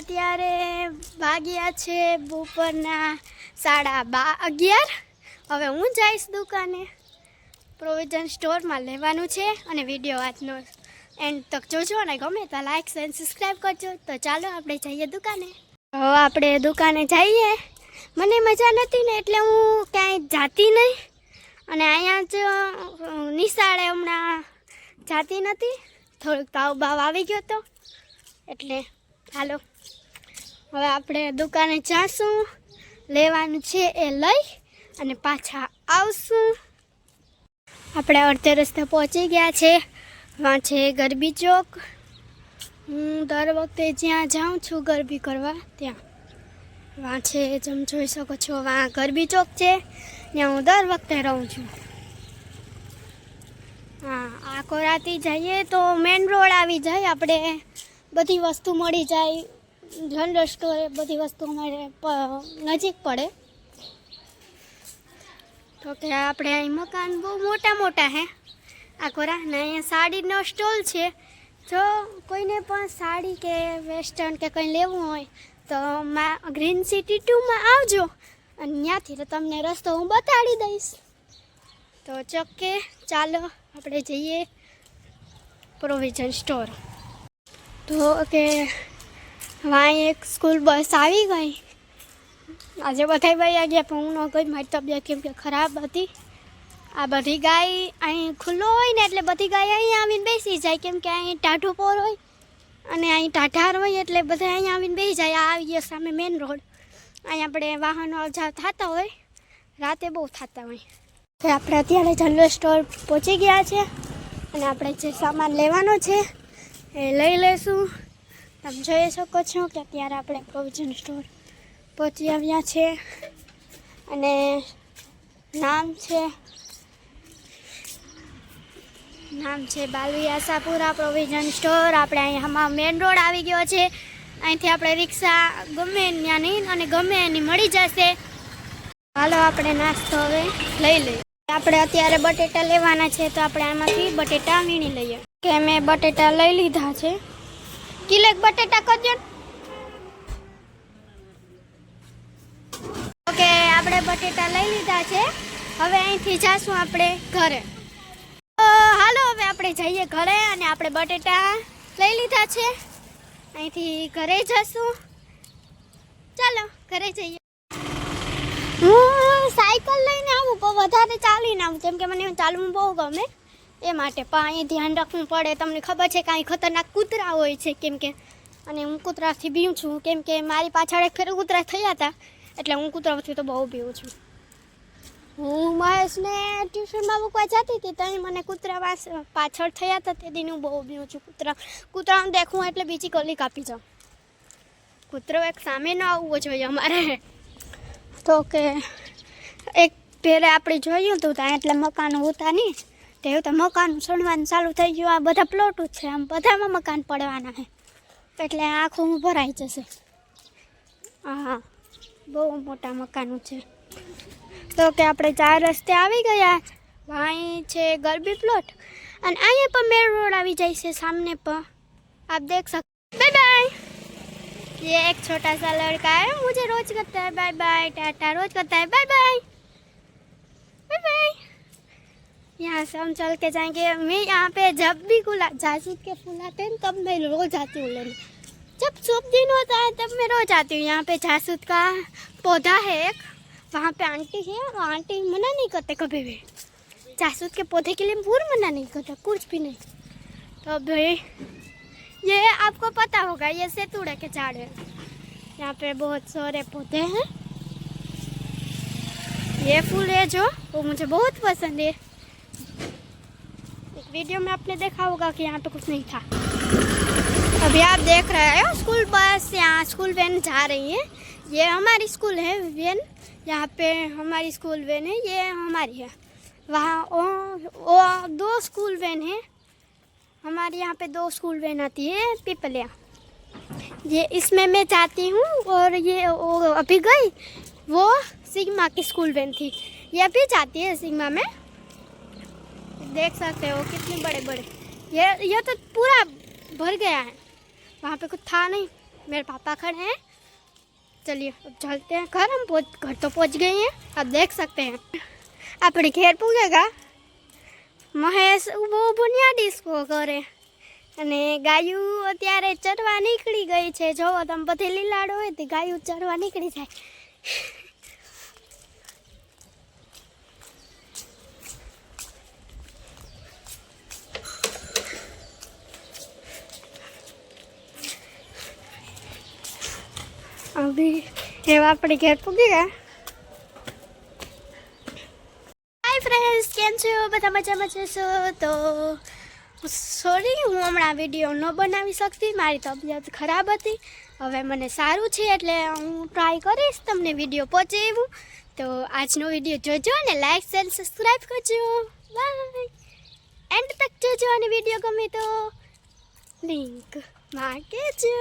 અત્યારે વાગ્યા છે બપોરના સાડા બા અગિયાર. હવે હું જઈશ દુકાને. પ્રોવિઝન સ્ટોરમાં લેવાનું છે અને વીડિયો આજનો એન્ડ તક જોજો અને ગમે તો લાઈક એન્ડ સબસ્ક્રાઈબ કરજો. તો ચાલો આપણે જઈએ દુકાને. હવે આપણે દુકાને જઈએ. મને મજા નથી ને એટલે હું ક્યાંય જાતી નહીં. અને અહીંયા જ નિશાળે હમણાં જાતી નથી. થોડુંક તાવ બાવ આવી ગયો તો. એટલે, હાલો. હવે આપણે દુકાને જાશું. લેવાનું છે એ લઈ અને પાછા આવશું. આપણે અડધે રસ્તે પહોંચી ગયા છે. વાં છે ગરબી ચોક. હું દર વખતે જ્યાં જાઉં છું ગરબી કરવા, ત્યાં. વાં છે, જેમ જોઈ શકો છો વાં ગરબી ચોક છે. ત્યાં હું દર વખતે રહું છું. હા આખો રાતે જઈએ તો મેન રોડ આવી જાય, આપણે બધી વસ્તુ મળી જાય. જનરલ એ બધી વસ્તુ અમારે નજીક પડે. તો કે આપણે અહીં મકાન બહુ મોટા મોટા હે. આ ખોરા, ને અહીંયા સાડીનો સ્ટોલ છે. જો કોઈને પણ સાડી કે વેસ્ટર્ન કે કંઈ લેવું હોય, તો મા ગ્રીન સિટી ટુમાં આવજો. અને ત્યાંથી તો તમને રસ્તો હું બતાડી દઈશ. તો ચોક્કે ચાલો આપણે જઈએ પ્રોવિઝન સ્ટોર તો કે વાં એક સ્કૂલ બસ આવી ગઈ. આજે બધાય વયા ગયા, પણ હું ન ગઈ, મારી તબિયત કેમ કે ખરાબ હતી. આ બધી ગાય અહીં ખુલ્લો હોય ને એટલે બધી ગાય અહીં આવીને બેસી જાય, કેમ કે અહીં ટાઢો પોર હોય અને અહીં ટાઢાર હોય એટલે બધા અહીં આવીને બેસી જાય. આ આવી ગયા સામે મેન રોડ અહીં આપણે વાહનો અવજાવ થતા હોય, રાતે બહુ થતા હોય. તો આપણે અત્યારે જનરલ સ્ટોર પહોંચી ગયા છે અને આપણે જે સામાન લેવાનો છે એ લઈ લઈશું. તમે જોઈ શકો છો કે અત્યારે આપણે પ્રોવિઝન સ્ટોર પહોંચી આવ્યા છે. અને નામ છે નામ છે બાલવી આશાપુરા પ્રોવિઝન સ્ટોર. આપણે અહીંયામાં મેન રોડ આવી ગયો છે. અહીંથી આપણે રિક્ષા ગમે ત્યાંની અને ગમે એની મળી જશે. હાલો, આપણે નાસ્તો હવે લઈ લઈએ. આપણે અત્યારે બટેટા લેવાના છે, તો આપણે આમાંથી બટેટા વીણી લઈએ. કે મેં બટેટા લઈ લીધા છે. કિલેક બટેટા કરજો. ઓકે, આપણે બટેટા લઈ લીધા છે. હવે અહીંથી જાશું આપણે ઘરે. હાલો, હવે આપણે જઈએ ઘરે અને આપણે બટેટા લઈ લીધા છે. અહીંથી ઘરે જશું. ચાલો, ઘરે જઈએ. હું સાયકલ લઈને આવું, પણ વધારે ચાલીને આવું. કેમ કે મને ચાલવું બહુ ગમે. એ માટે પણ અહીં ધ્યાન રાખવું પડે. તમને ખબર છે કે અહીં ખતરનાક કૂતરા હોય છે કેમ કે, અને હું કૂતરાથી બીવું છું, કેમ કે મારી પાછળ એક ફેર કૂતરા થયા હતા. એટલે હું કૂતરાથી તો બહુ બીવું છું. હું મહેશને ટ્યુશનમાં મૂકવા જતી હતી, ત્યાં મને કૂતરા પાછળ થયા હતા. તે દિન હું બહુ બીવું છું. કૂતરા, કૂતરાને દેખું એટલે બીજી ગલી કાપી જાઉં. કૂતરો એક સામે ન આવવો જોઈએ અમારે. તો કે, એક પહેલાં આપણે જોયું હતું ત્યાં એટલે મકાન હોતા નહીં. તો એવું તો મકાન સણવાનું ચાલુ થઈ ગયું. આ બધા પ્લોટ છે. આમ બધામાં મકાન પડવાના છે. એટલે આખું ભરાઈ જશે. હા બહુ મોટા મકાનો છે. તો કે આપણે ચાર રસ્તે આવી ગયા. વાંઈ છે ગરબી પ્લોટ અને અહીંયા પણ મેળ રોડ આવી જાય છે, સામને પણ. આપ દેખ શકો બાય બાય ये એક छोटा सा लड़का है मुझे રોજ करता है બાય बाय टाटा रोज करता है બાય बाय बाय बाय यहाँ से हम चल के जाएँगे। मैं यहाँ पे जब भी गुला जासूद के फूल आते हैं, तब मैं रोज आती हूँ लेने। जब शुभ दिन होता है, तब मैं रोज आती हूँ। यहाँ पे जासूद का पौधा है एक। वहाँ पे आंटी है और आंटी मना नहीं करते कभी भी। जासूद के पौधे के लिए पूर्ण मना नहीं करता, कुछ भी नहीं। तो भाई, ये आपको पता होगा, ये सेतुड़े के झाड़ है। यहाँ पे बहुत सारे पौधे हैं। ये फूल है जो, वो मुझे बहुत पसंद है। वीडियो में आपने देखा होगा कि यहाँ पे कुछ नहीं था। अभी आप देख रहे हैं स्कूल बस यहाँ स्कूल वैन जा रही है। ये हमारी स्कूल है वैन। यहाँ पे हमारी स्कूल वैन है ये हमारी है। वहाँ वो, वो दो स्कूल वैन है। हमारे यहाँ पे दो स्कूल वैन आती है पिपलिया। ये इसमें मैं जाती हूँ और ये वो अभी गई वो सिग्मा की स्कूल वैन थी। ये अभी जाती है सिग्मा में। देख सकते हो कितने बड़े बड़े ये ये तो पूरा भर गया है वहाँ पे कुछ था नहीं मेरे पापा खड़े हैं चलिए अब चलते हैं घर हम पहुंच घर तो पहुंच गए हैं आप देख सकते हैं આપણે ઘેર પૂગેગા મહેશ ઊભો ઊભો ન્યા ડિસ્કો કરે અને ગાયું અત્યારે ચરવા નીકળી ગઈ છે જોવો તમે બધી લીલાડો હોય તો ગાયું ચરવા નીકળી જાય અભી એવા આપણે ઘેર પૂગી ગયા. હાય ફ્રેન્ડ્સ કેમ છો? બધા મજામાં જશો તો સોરી હું હમણાં વીડિયો ન બનાવી શકતી. મારી તબિયત ખરાબ હતી. હવે મને સારું છે, એટલે હું ટ્રાય કરીશ તમને વીડિયો પહોંચે એવું તો આજનો વીડિયો જોજો અને લાઈક શેર સબસ્ક્રાઈબ કરજો. બાય એન્ડ તક જોજો અને વીડિયો ગમે તો લિંક માગે જો